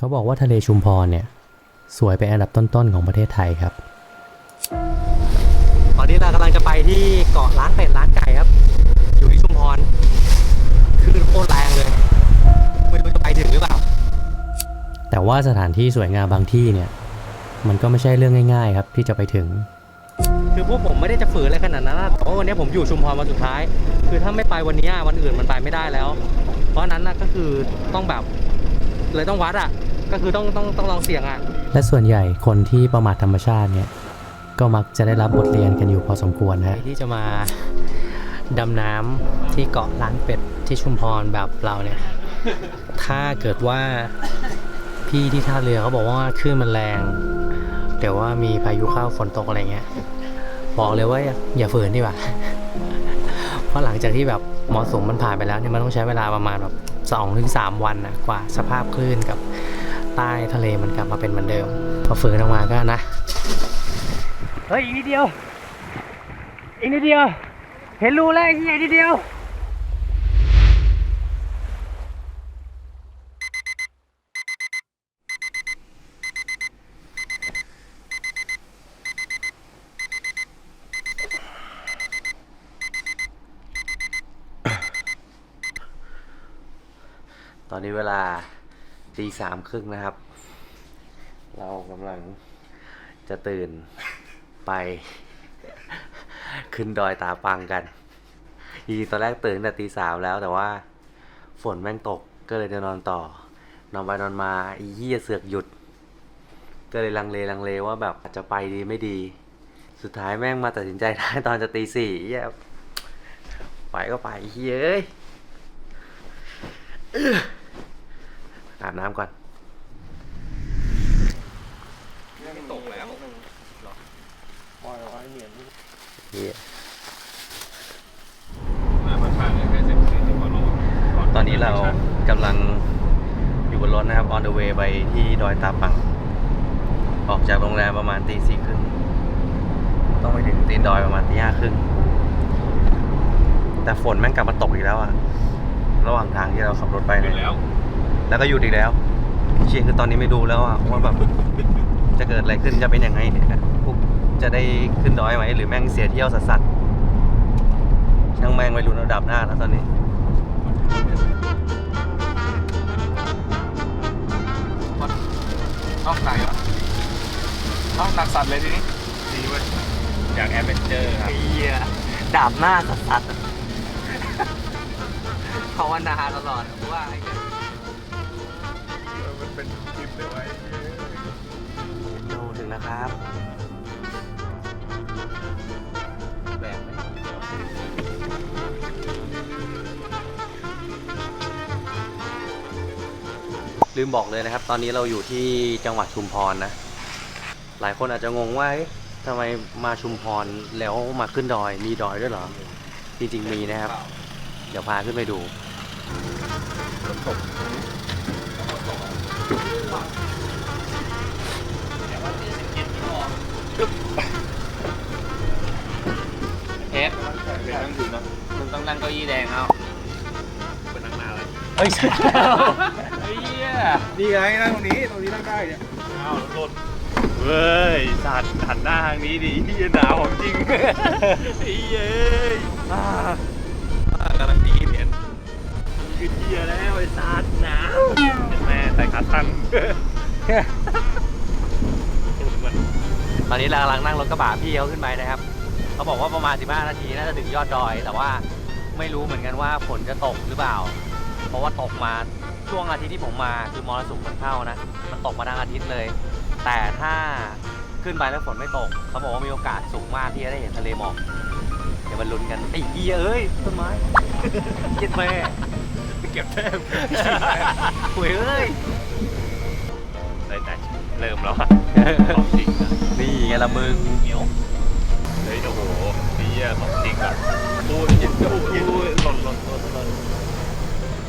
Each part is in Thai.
เขาบอกว่าทะเลชุมพรเนี่ย สวยเป็นอันดับต้นๆของประเทศไทยครับ ตอนนี้เรากำลังจะไปที่เกาะล้านเป็ดล้านไก่ครับ อยู่ที่ชุมพรคลื่นโคตรแรงเลยไม่รู้จะไปถึงหรือเปล่า แต่ว่าสถานที่สวยงามบางที่เนี่ย มันก็ไม่ใช่เรื่องง่าย ๆ ครับที่จะไปถึง คือพวกผมไม่ได้จะฝืนอะไรขนาดนั้นนะแต่ว่าวันนี้ผมอยู่ชุมพรมาสุดท้าย คือถ้าไม่ไปวันนี้วันอื่นมันไปไม่ได้แล้ว เพราะฉะนั้นนะก็คือต้องแบบเลยต้องวัดอะ ก็คือต้องต้องต้องลองเสี่ยงอะ และส่วนใหญ่คนที่ประมาทธรรมชาติเนี่ย ก็มักจะได้รับบทเรียนกันอยู่พอสมควรใครฮะที่จะมาดำน้ำที่เกาะล้านเป็ดที่ชุมพรแบบเราเนี่ย ถ้าเกิดว่าพี่ที่ท่าเรือเขาบอกว่าคลื่นมันแรงเดี๋ยวว่ามีพายุเข้าฝนตกอะไรเงี้ย บอกเลยว่าอย่าอย่าฝืนดีกว่า เพราะหลังจากที่แบบมรสุมมันผ่านไปแล้วเนี่ยมันต้องใช้เวลาประมาณแบบสองถึงสามวันนะกว่าสภาพคลื่นกับ ใต้ทะเลมันกลับมาเป็นเหมือนเดิม พอฝืนออกมาก็นะ เฮ้ยอีกนิดเดียว อีกนิดเดียว เห็นรูแล้วอีกนิดเดียวตอนนี้เวลา ตีสามครึ่งนะครับ เรากำลังจะตื่นไป ขึ้นดอยตาปังกันจริงๆตอนแรกตื่นแต่ตีสามแล้วแต่ว่า ฝนแม่งตกก็เลยจะนอนต่อ นอนไปนอนมาอีเหี้ยเสือกหยุด ก็เลยลังเลลังเลว่าแบบจะไปดีไม่ดี สุดท้ายแม่งมาตัดสินใจได้ตอนจะตีสี่เหี้ยไปก็ไปเฮ้ย อ้ยอาบน้ำก่อนเฮียตอนนี้เรากำลังอยู่บนรถนะครับ on the way ไปที่ดอยตาปัง ออกจากโรงแรมประมาณตีสี่ครึ่งต้องไปถึงตีนดอยประมาณตีห้าครึ่งแต่ฝนแม่งกลับมาตกอีกแล้วอะระหว่างทางที่เราขับรถไปเนี่ยแล้ว ก็หยุดอีกแล้วเชียคือตอนนี้ไม่ดูแล้วอะว่าแบบจะเกิดอะไรขึ้นจะเป็นยังไงเนี่ยพวกจะได้ขึ้นดอยไหมหรือแม่งเสียเที่ยวสัสๆช่างแม่งไม่รู้ระดับหน้าแล้วตอนนี้ต้องหนักเหรอต้องหนักสัตว์เลยทีนี้ดีเว้ยอยากแอดเวนเจอร์ครับเฮียดาบหน้าสัสๆภาวนาตลอดว่าไอ้เหี้ยมันเป็นคลิป เลยว้โอ้ถึงแล้วครับแบบไหมลืมบอกเลยนะครับ ตอนนี้เราอยู่ที่จังหวัดชุมพรนะ หลายคนอาจจะงงว่าเอ๊ะทำไมมาชุมพรแล้วมาขึ้นดอยมีดอยด้วยเหรอ จริงๆมีนะครับ เดี๋ยวพาขึ้นไปดู เอฟเป็นนั่งถือนะมึงต้องนั่งเก้าอี้แดงเอาเป็นนั่งหน้าเลยเฮ้ยเฮียนี่ไงนั่งตรงนี้ตรงนี้นั่งได้เนี่ยอ้าวรถเว้ยสัตว์หันหน้าทางนี้ดิเฮียหนาวของจริงเฮียเอ้ยอ่าอ่ากำลังดีเห็นคือเฮียแล้วไอ้สัตว์หนาวเห็นแม่ ใส่ขาสั้นมันตอนนี้เรากำลังนั่งรถกระบะพี่เขาขึ้นไปนะครับ เขาบอกว่าประมาณ 15 นาทีน่าจะถึงยอดดอย แต่ว่าไม่รู้เหมือนกันว่าฝนจะตกหรือเปล่า เพราะว่าตกมาช่วงอาทิตย์ที่ผมมาคือมรสุมมันเข้านะ มันตกมาทั้งอาทิตย์เลย แต่ถ้าขึ้นไปแล้วฝนไม่ตก เขาบอกว่ามีโอกาสสูงมากที่จะได้เห็นทะเลหมอก เดี๋ยวมาลุ้นกันไอ้เหี้ยเอ้ยต้นไม้เย็ดแม่เก็บแต้ม คุยเอ้ยได้แต่เริ่มแล้วอะของจริงอะนี่ไงละมึงเหนียวเฮ้ยโอ้โหนี่อะของจริงอะโอ้ยเจ็บโอ้ยหล่นหล่นหล่นหล่น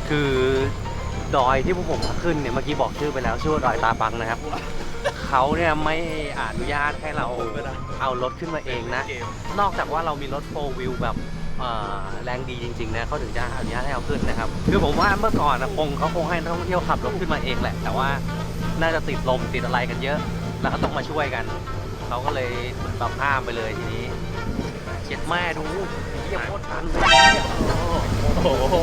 คือดอยที่พวกผมมาขึ้นเนี่ยเมื่อกี้บอกชื่อไปแล้วชื่อว่าดอยตาปังนะครับ เขาเนี่ยไม่อนุญาตให้เราเอารถขึ้นมาเองนะเกมนอกจากว่าเรามีรถโฟวิวแบบเอ่อ แรงดีจริงๆนะเขาถึงจะอนุญาตให้เอาขึ้นนะครับ คือผมว่าเมื่อก่อนนะคงเขาคงให้นักท่องเที่ยวขับรถขึ้นมาเองแหละ แต่ว่าน่าจะติดลมติดอะไรกันเยอะ แล้วก็ต้องมาช่วยกันเขาก็เลยเหมือนแบบห้ามไปเลยทีนี้เจ็ดแม่ดูเยี่ยมโคตรตันเลยโอ้โห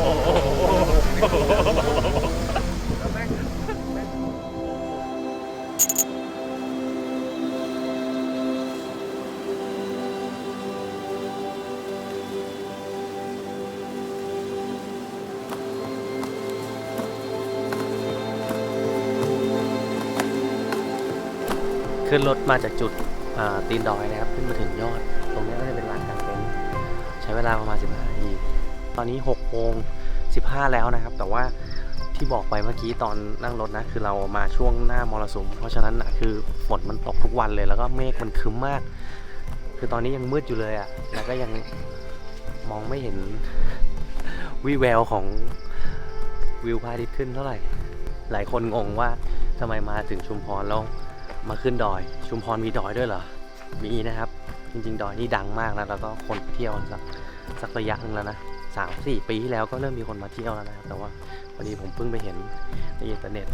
ขึ้นรถมาจากจุดตีนดอยนะครับ ขึ้นมาถึงยอด ตรงนี้ก็จะเป็นลานกลางเต็นท์ใช้เวลาประมาณ 15นาทีตอนนี้6โมง15 แล้วนะครับ แต่ว่าที่บอกไปเมื่อกี้ตอนนั่งรถนะ คือเรามาช่วงหน้ามรสุม เพราะฉะนั้นนะคือฝนมันตกทุกวันเลย แล้วก็เมฆมันคึ้มมาก คือตอนนี้ยังมืดอยู่เลยอะ่ะแล้วก็ยังมองไม่เห็นวิแววของวิวพระอาทิตย์ขึ้นเท่าไหร่ หลายคนงงว่าทำไมมาถึงชุมพรแล้ว มาขึ้นดอย ชุมพรมีดอยด้วยเหรอ มีนะครับ จริงๆ ดอยนี่ดังมากนะแล้วก็คนเที่ยวสักสักระยะหนึงแล้วนะสามสี่ปีที่แล้วก็เริ่มมีคนมาเที่ยวแล้วนะครับแต่ว่าวันนี้ผมเพิ่งไปเห็นในอินเทอร์เน็ต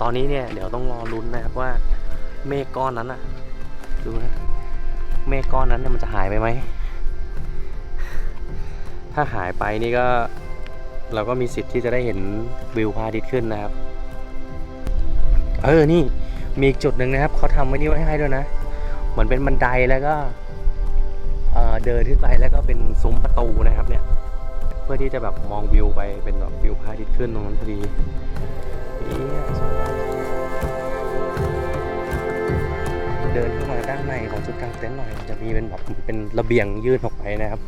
ตอนนี้เนี่ยเดี๋ยวต้องรอลุ้นนะครับว่าเมฆก้อนนั้นอะดูนะเมฆก้อนนั้นเนี่ยมันจะหายไปไหม ถ้าหายไปนี่ก็เราก็มีสิทธิ์ที่จะได้เห็นวิวพระอาทิตย์ขึ้นนะครับ เออ นี่ มีจุดหนึ่งนะครับเขาทำไว้นี่ไว้ให้ด้วยนะเหมือนเป็นบันไดแล้วก็เดินขึ้นไปแล้วก็เป็นซุ้มประตูนะครับ เนี่ย เพื่อที่จะแบบมองวิวไปเป็นแบบวิวพระอาทิตย์ขึ้นตรงนั้นพอดีเอี้ยสวยมากเดินเข้ามาด้านในของจุดกลางเต็นท์หน่อย จะมีเป็นแบบเป็นระเบียงยื่นออกไปนะครับ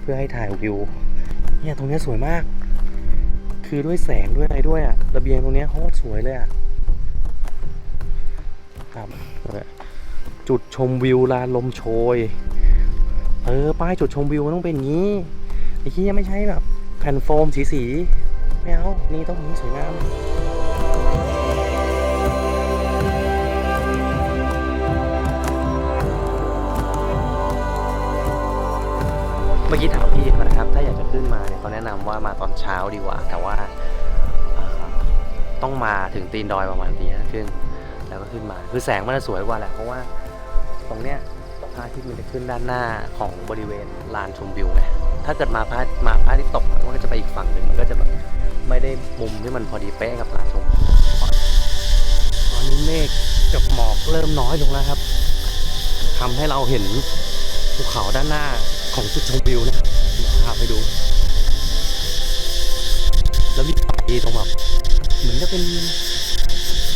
เพื่อให้ถ่ายวิว เนี่ยตรงนี้สวยมาก คือด้วยแสงด้วยอะไรด้วยอะระเบียงตรงเนี้ยโคตรสวยเลยอะะครับจุดชมวิวลานลมโชย เออ ป้ายจุดชมวิวมันต้องเป็นงี้ ไอ้ที่ยังไม่ใช่แบบแผ่นโฟมสีสีไม่เอา นี่ต้องนี้สวยงามเมื่อกี้ถามพี่เขานะครับ ถ้าอยากจะขึ้นมาเนี่ยเขาแนะนำว่ามาตอนเช้าดีกว่า แต่ว่าต้องมาถึงตีนดอยประมาณตีห้าครึ่ง แล้วก็ขึ้นมา คือแสงมันจะสวยกว่าแหละเพราะว่าตรงเนี้ยพระอาทิตย์มันจะขึ้นด้านหน้าของบริเวณลานชมวิวไงถ้าเกิดมาพระมาพระอาทิตย์ตกมันก็จะไปอีกฝั่งหนึ่งมันก็จะแบบไม่ได้มุมที่มันพอดีเป๊ะกับลานชมวิวตอนนี้เมฆกับหมอกเริ่มน้อยลงแล้วครับทำให้เราเห็นภูเขาด้านหน้าของจุดชมวิวนะเดี๋ยวพาไปดู แล้วมีไฟตรงแบบเหมือนจะเป็น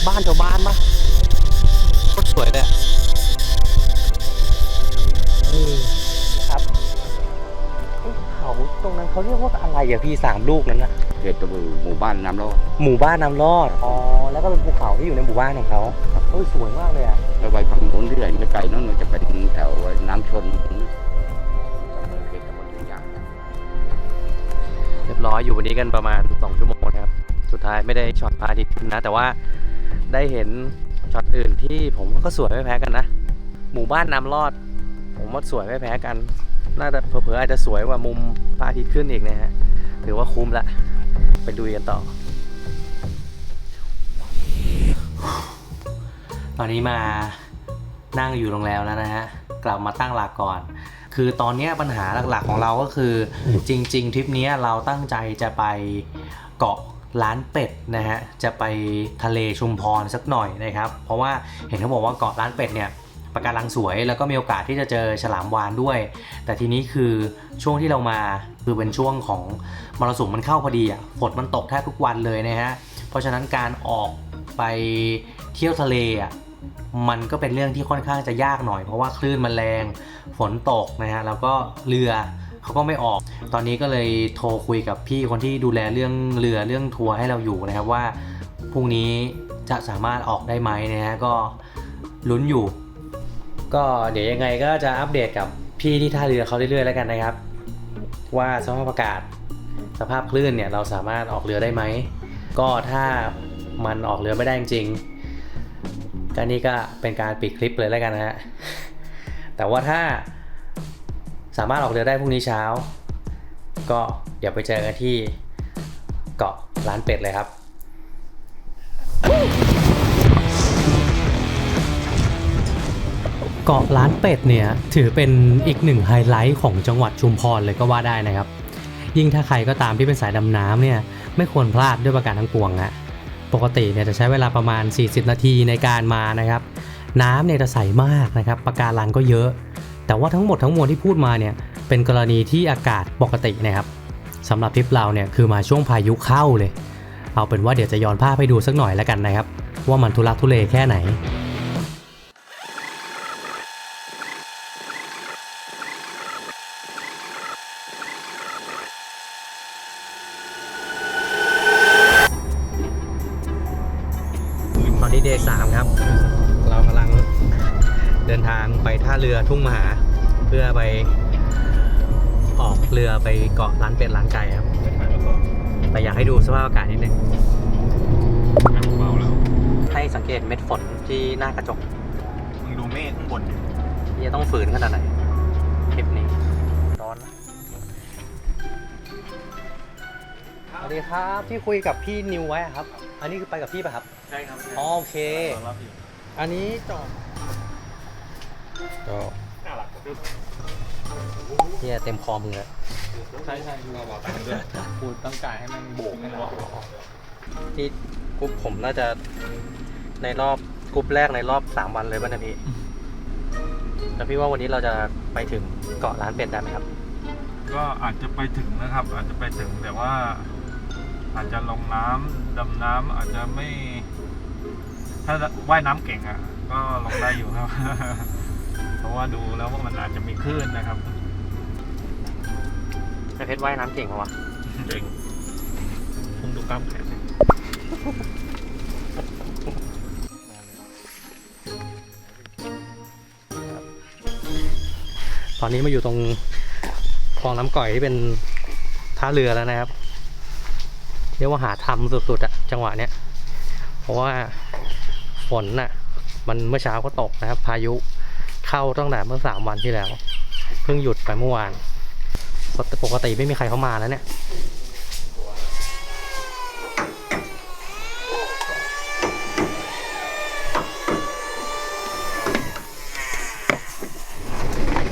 บ้านชาวบ้านปะ สวยเลยอะเออครับเอ๊ะเขาตรงนั้นเขาเรียกว่าอะไรอะพี่สามลูกนั้นอะเขตตะบูหมู่บ้านน้ำรอดหมู่บ้านน้ำรอดอ๋อแล้วก็เป็นภูเขาที่อยู่ในหมู่บ้านของเขาโอ้ยสวยมากเลยอะแล้วไปฝั่งโน้นที่ไหนไม่ไกลโน้นมันจะไปถึงแถวน้ำชนตำบลเขตตำบลทุ่งยางเรียบร้อยอยู่วันนี้กันประมาณ2ชั่วโมงนะครับ สุดท้ายไม่ได้ช็อตพระอาทิตย์ขึ้นนะ แต่ว่าได้เห็น ช็อตอื่นที่ผมว่าก็สวยไม่แพ้กันนะ หมู่บ้านน้ำรอด ผมว่าสวยไม่แพ้กัน น่าจะเผลอๆอาจจะสวยกว่ามุมพระอาทิตย์ขึ้นอีกนะฮะ ถือว่าคุ้มละ ไปดูกันต่อ ตอนนี้มานั่งอยู่โรงแรมแล้วนะฮะ กลับมาตั้งหลักก่อน คือตอนนี้ปัญหาหลักๆของเราก็คือ จริง ๆทริปนี้เราตั้งใจจะไปเกาะ ร้านเป็ดนะฮะจะไปทะเลชุมพรสักหน่อยนะครับ เพราะว่าเห็นเขาบอกว่าเกาะร้านเป็ดเนี่ยปะการังสวยแล้วก็มีโอกาสที่จะเจอฉลามวาฬด้วย แต่ทีนี้คือช่วงที่เรามาคือเป็นช่วงของมรสุมมันเข้าพอดีอะฝนมันตกแทบทุกวันเลยนะฮะเพราะฉะนั้นการออกไปเที่ยวทะเลอะมันก็เป็นเรื่องที่ค่อนข้างจะยากหน่อย เพราะว่าคลื่นมันแรงฝนตกนะฮะแล้วก็เรือ เขาก็ไม่ออก ตอนนี้ก็เลยโทรคุยกับพี่คนที่ดูแลเรื่องเรือเรื่องทัวร์ให้เราอยู่นะครับว่าพรุ่งนี้จะสามารถออกได้ไหมนะฮะก็ลุ้นอยู่ ก็เดี๋ยวยังไงก็จะอัปเดตกับพี่ที่ท่าเรือเขาเรื่อยๆแล้วกันนะครับ ว่าสภาพอากาศสภาพคลื่นเนี่ยเราสามารถออกเรือได้ไหมก็ถ้ามันออกเรือไม่ได้จริงก็นี่ก็เป็นการปิดคลิปเลยแล้วกันนะฮะแต่ว่าถ้า สามารถออกเรือได้พรุ่งนี้เช้า ก็เดี๋ยวไปเจอกันที่เกาะล้านเป็ดเลยครับ เกาะล้านเป็ดเนี่ยถือเป็นอีกหนึ่งไฮไลท์ของจังหวัดชุมพรเลยก็ว่าได้นะครับ ยิ่งถ้าใครก็ตามที่เป็นสายดำน้ำเนี่ยไม่ควรพลาดด้วยประการทั้งปวงฮะปกติเนี่ยจะใช้เวลาประมาณ 40 นาทีในการมานะครับ น้ำเนี่ยจะใสมากนะครับประการังก็เยอะ แต่ว่าทั้งหมดทั้งมวลที่พูดมาเนี่ยเป็นกรณีที่อากาศปกตินะครับสำหรับทริปเราเนี่ยคือมาช่วงพายุเข้าเลย เอาเป็นว่าเดี๋ยวจะย้อนภาพให้ดูสักหน่อยแล้วกันนะครับ ว่ามันทุลักทุเลแค่ไหน ท่าเรือทุ่งมหา เพื่อไปออกเรือไปเกาะร้านเป็ดร้านไก่ครับ แต่อยากให้ดูสภาพอากาศนิดนึงเบาแล้วให้สังเกตเม็ดฝนที่หน้ากระจกมึงดูเมฆข้างบนดิที่จะต้องฝืนขนาดไหนคลิปนี้ ร้อนนะสวัสดีครับที่คุยกับพี่นิวไว้อะครับ อันนี้คือไปกับพี่ป่ะครับ ใช่ครับ อ๋อโอเครับอยู่อันนี้จอบจอบน่ารั กด้วยเนี่ยเต็มคอมือแล้วใช่ใช่เราบอกตังค์ด้วยพูดต้องการให้มันโบกให้เราที่กรุ๊ปผมน่าจะในรอบกรุ๊ปแรกในรอบสามวันเลยป่ะเนะพี่แล้วพี่ว่าวันนี้เราจะไปถึงเกาะร้านเป็ดได้ไหมครับ ก็อาจจะไปถึงนะครับ อาจจะไปถึงแต่ว่า อาจจะลงน้ำดำน้ำอาจจะไม่ ถ้าว่ายน้ำเก่งอะ ก็ลงได้อยู่ครับ เพราะว่าดูแล้วว่ามันอาจจะมีคลื่นนะครับไอเพชรว่ายน้ำเก่งปะวะเก่งคุณดูกล้ามแขนสิตอนนี้มาอยู่ตรงคลองน้ำก่อยที่เป็นท่าเรือแล้วนะครับ เรียกว่าหาทำสุดๆอะจังหวะเนี้ย เพราะว่าฝนน่ะ มันเมื่อเช้าก็ตกนะครับ พายุ เข้าตั้งแต่เมื่อสามวันที่แล้ว เพิ่งหยุดไปเมื่อวานปกติไม่มีใครเข้ามาแล้วเนี่ย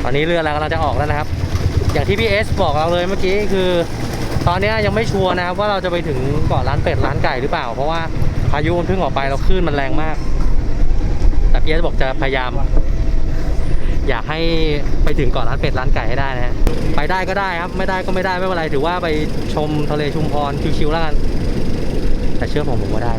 ตอนนี้เรือเรากำลังจะออกแล้วนะครับ อย่างที่พี่เอสบอกเราเลยเมื่อกี้คือ ตอนนี้ยังไม่ชัวร์นะครับว่าเราจะไปถึงเกาะร้านเป็ดร้านไก่หรือเปล่า เพราะว่าพายุมันเพิ่งออกไปแล้วคลื่นมันแรงมากแต่พี่เอสบอกจะพยายาม อยากให้ไปถึงเกาะร้านเป็ดร้านไก่ให้ได้นะฮะไปได้ก็ได้ครับไม่ได้ก็ไม่ได้ไม่เป็นไรถือว่าไปชมทะเลชุมพรชิวๆแล้วกันแต่เชื่อผมผมว่าได้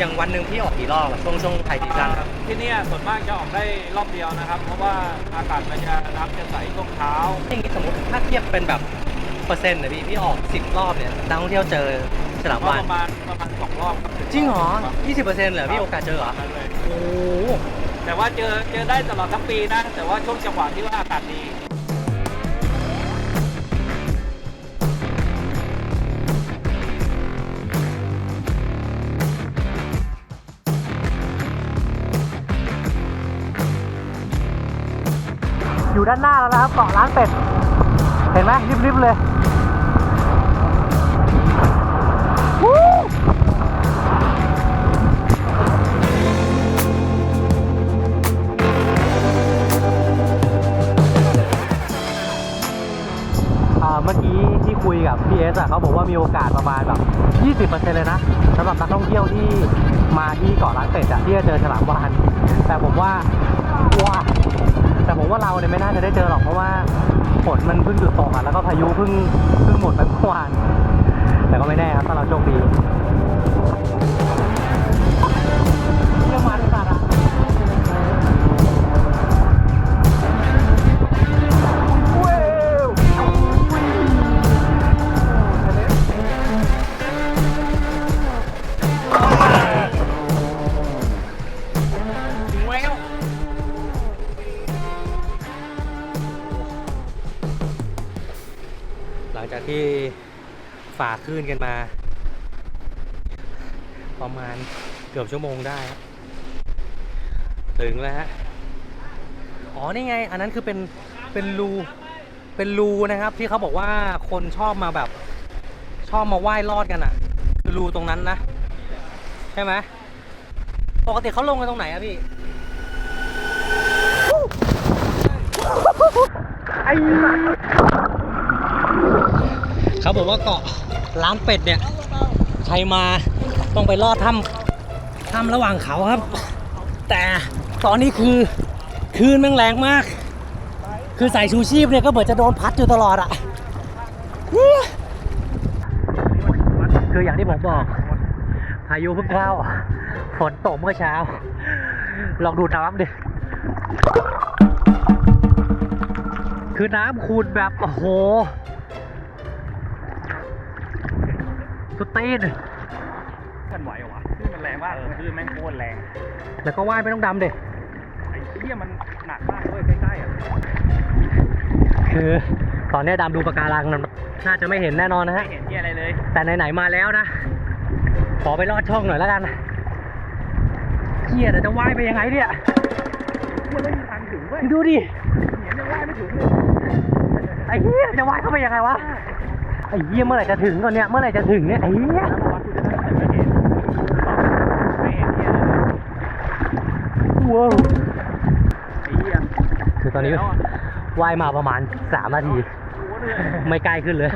อย่างวันหนึ่งพี่ออกกี่รอบอะช่วงช่วงไทยซีซั่นครับ ที่เนี่ยส่วนมากจะออกได้รอบเดียวนะครับ เพราะว่าอากาศมันจะน้ำจะใสช่วงเช้า อย่างนี้สมมติถ้าเทียบเป็นแบบเปอร์เซ็นต์นะพี่พี่ออก 10 รอบเนี่ยนักท่องเที่ยวเจอฉลามก็วาปนระมาณประมาณสองรอบครับจริงเหรอ คบ20%เหรอพี่โอกาสเจอเหรอนั่นเลยโอ้โหแต่ว่าเจอเจอได้ตลอดทั้งปีนะ แต่ว่าช่วงจังหวะที่ว่าอากาศดี อยู่ด้านหน้าแล้วนะครับเกาะร้านเป็ด เห็นไหมริบๆเลยอ่าเมื่อกี้ที่คุยกับพี่เอสอะเขาบอกว่ามีโอกาสประมาณแบบ 20%เลยนะสำหรับนักท่องเที่ยวที่มาที่เกาะล้านเป็ดอะที่จะเจอฉลามวานแต่ผมว่าว้า แต่ผมว่าเราเนี่ยไม่น่าจะได้เจอหรอกเพราะว่าฝนมันเพิ่งหยุดตกอะแล้วก็พายุเพิ่งเพิ่งหมดไปเมื่อวาน แต่ก็ไม่แน่ครับถ้าเราโชคดี ฝ่าคลื่นกันมา ประมาณเกือบชั่วโมงได้ ถึงแล้วฮะ อ๋อ นี่ไง อันนั้นคือเป็น เป็นรูเป็นรูนะครับ ที่เขาบอกว่าคนชอบมาแบบ ชอบมาไหว้รอดกันอะ่ะ คือรูตรงนั้นนะ ใช่ไหมปกติเขาลงกันตรงไหนอะพี่ เขาบอกว่าเกาะล้านเป็ดเนี่ย ใครมาต้องไปลอดถ้ำถ้ำระหว่างเขาครับ แต่ตอนนี้คือคลื่นแม่งแรงมาก คือใส่ชูชีพเนี่ยก็เหมือนจะโดนพัดอยู่ตลอดอะคืออย่างที่ผมบอก พายุเพิ่งเข้า ฝนตกเมื่อเช้า ลองดูน้ำดิ คือน้ำคูณแบบ โอ้โห ตีน มันไหวเหรอวะคลื่นมันแรงมากคลื่นแม่งโคตรแรง แล้วก็ว่ายไม่ต้องดำดิไอ้เหี้ยมันหนักมากด้วยใกล้ๆอะ คือตอนนี้ดำดูปะการังมันน่าจะไม่เห็นแน่นอนนะฮะ ไม่เห็นเหี้ยอะไรเลย แต่ไหนๆมาแล้วนะ ขอไปลอดช่องหน่อยแล้วกันเฮียแต่จะว่ายไปยังไงเนี่ย มันไม่มีทางถึงเว้ยดูดิ เห็นยังว่ายไม่ถึงเลยไอ้เฮียจะว่ายเข้าไปยังไงวะ ไอ้เฮียเมื่อไหร่จะถึงก่อนเนี่ย เมื่อไหร่จะถึงเนี่ยไอ้เฮียไม่เห็นเหี้ยเลยว้าวไอ้เหี้ยคือตอนนี้ว่ายมาประมาณ3นาที ไม่ไกลขึ้นเลย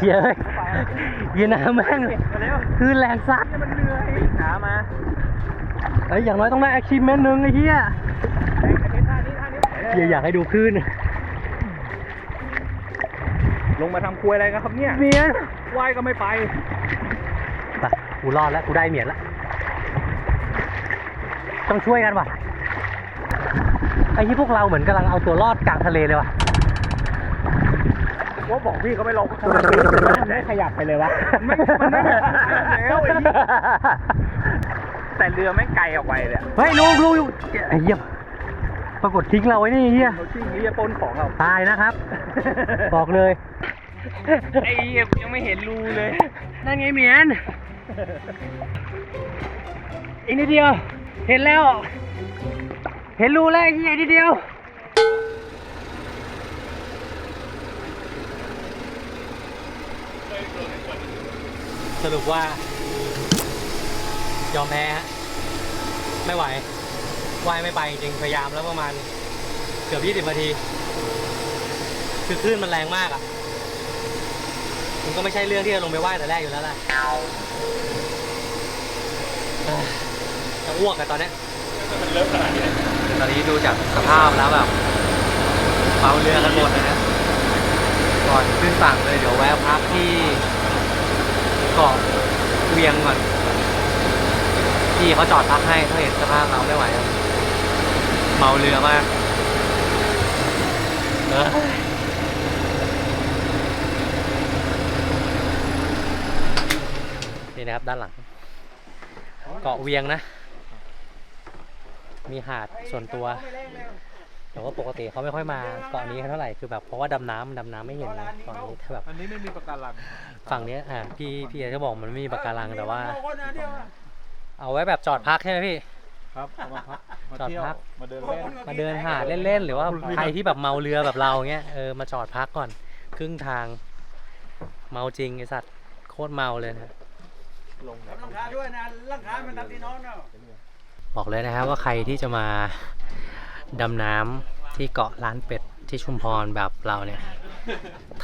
เฮียเอ้ยเฮียน้ำแม่งคือแรงซัดมันเหนื่อยขามาไอ้ยอย่างน้อยต้องได้ achievement หนึ่งไอ้เฮียไอ้ไอ้ท่านี้ท่านี้เฮียอยากให้ดูคลื่น ลงมาทำครัวอะไรกันครับเนี่ยเมียนว่ายก็ไม่ไปไปกูรอดแล้วกูได้เหมียนแล้วต้องช่วยกันว่ะไอ้ที่พวกเราเหมือนกำลังเอาตัวรอดกลางทะเลเลยว่ะว่าบอกพี่เขาไม่ลงไม่ขยับไปเลยวะมันไม่มันไม่แล้วไอ้เหี้ยแต่เรือแม่งไกลออกไปเลยอะเฮ้ยลูกลูกไอ้เหี้ยปรากฏทิ้งเราไว้นี่ไอ้เหี้ยเขาชิ่งนี้จะปล้นของเรา ตายนะครับ บอกเลย ไอ้เหี้ยกูยังไม่เห็นรูเลย นั่นไงเหมียน อีกนิดเดียว เห็นแล้ว เห็นรูแล้วไอ้เหี้ยนิดเดียว สรุปว่า ยอมแพ้ฮะไม่ไหวว่ายไม่ไปจริงพยายามแล้วประมาณ เกือบ 20นาที คือคลื่นมันแรงมากอะ มันก็ไม่ใช่เรื่องที่จะลงไปว่ายแต่แรกอยู่แล้วแหละเอ้ยจะอ้วกอะตอนเนี้ยตอนนี้ดูจากสภาพแล้วแบบเมาเรือกันหมดเลยนะก่อนขึ้นฝั่งเลยเดี๋ยวแวะพักที่เกาะเวียงก่อนพี่เขาจอดพักให้เขาเห็นสภาพเราไม่ไหวแล้วเมาเรือมากเออ นี่นะครับด้านหลัง เกาะเวียงนะ มีหาดส่วนตัว แต่ว่าปกติเขาไม่ค่อยมาเกาะนี้เท่าไหร่คือแบบเพราะว่าดำน้ำดำน้ำไม่เห็นนะเกาะนี้ถ้าแบบอันนี้ไม่มีประการังฝั่งเนี้ยอ่าพี่พี่เอจะบอกมันไม่มีปะการังแต่ว่า เอาไว้แบบจอดพักใช่ไหมพี่ครับเอามาพักมาจอดเที่ยวพักมาเดินเล่นมาเดินหาดเล่นๆ หรือว่าใครที่แบบเมาเรือแบบเราเงี้ยเออมาจอดพักก่อน ครึ่งทาง เมาจริงไอสัตว์โคตรเมาเลยนะ ลงร่างขาด้วยนะร่างขามันทำที่น้องเนาะบอกเลยนะครับว่าใครที่จะมาดำน้ำที่เกาะล้านเป็ดที่ชุมพรแบบเราเนี่ย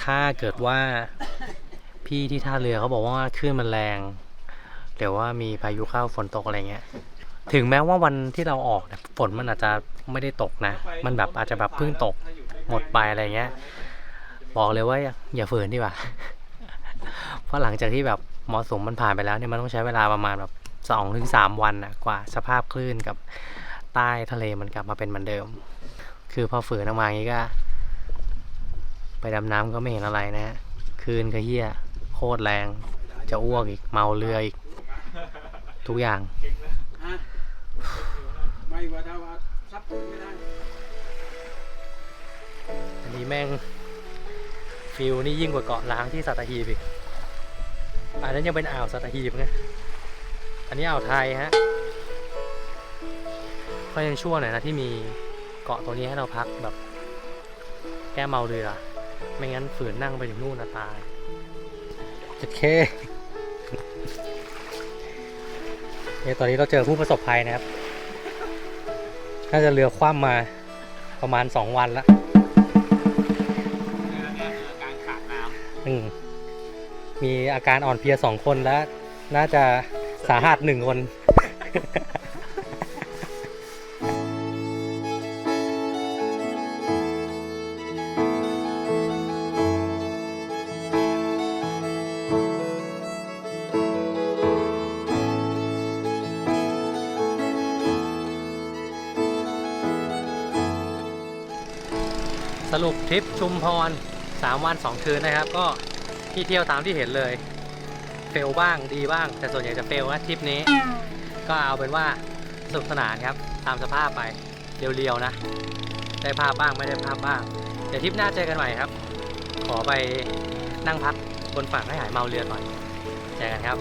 ถ้าเกิดว่าพี่ที่ท่าเรือเขาบอกว่าคลื่นมันแรงหรือว่ามีพายุเข้าฝนตกอะไรเงี้ย ถึงแม้ว่าวันที่เราออกเนี่ยฝนมันอาจจะไม่ได้ตกนะ มันแบบอาจจะแบบเพิ่งตกหมดไปอะไรเงี้ย บอกเลยว่าอย่าอย่าฝืนดีกว่า เพราะหลังจากที่แบบ มรสุมมันผ่านไปแล้วเนี่ยมันต้องใช้เวลาประมาณแบบสองถึงสามวันนะกว่าสภาพคลื่นกับใต้ทะเลมันกลับมาเป็นเหมือนเดิม คือพอฝืนออกมาอย่างนี้ก็ ไปดำน้ำก็ไม่เห็นอะไรนะฮะคลื่นก็เหี้ยโคตรแรง จะอ้วกอีกเมาเรืออีก ทุกอย่างฮะไม่ว่าถ้าว่าซับไม่ได้อันนี้แม่งวิวนี่ยิ่งกว่าเกาะล้างที่สัตหีบอีก อันนั้นยังเป็นอ่าวสัตหีบไงอันนี้อ่าวไทยฮะก็ยังชั่วหน่อยนะที่มีเกาะตัวนี้ให้เราพักแบบ แก้เมาเรือ ไม่งั้นฝืนนั่งไปถึงนู่นนะตายจุดเคเอ้ยตอนนี้เราเจอผู้ประสบภัยนะครับ น่าจะเรือคว่ำมาประมาณสองวันแล้วการขาดน้อืม มีอาการอ่อนเพลียสองคนแล้วน่าจะสาหัสหนึ่งคน สรุปทริปชุมพร 3 วัน 2 คืนนะครับก็ ที่เที่ยวตามที่เห็นเลยเฟลบ้างดีบ้าง แต่ส่วนใหญ่จะเฟลนะทริปนี้ ก็เอาเป็นว่าสนุกสนานครับ ตามสภาพไปเรียวๆนะ ได้ภาพบ้างไม่ได้ภาพบ้าง เดี๋ยวทริปหน้าเจอกันใหม่ครับ ขอไปนั่งพักบนฝั่งให้หายเมาเรือหน่อยเจอกันครับ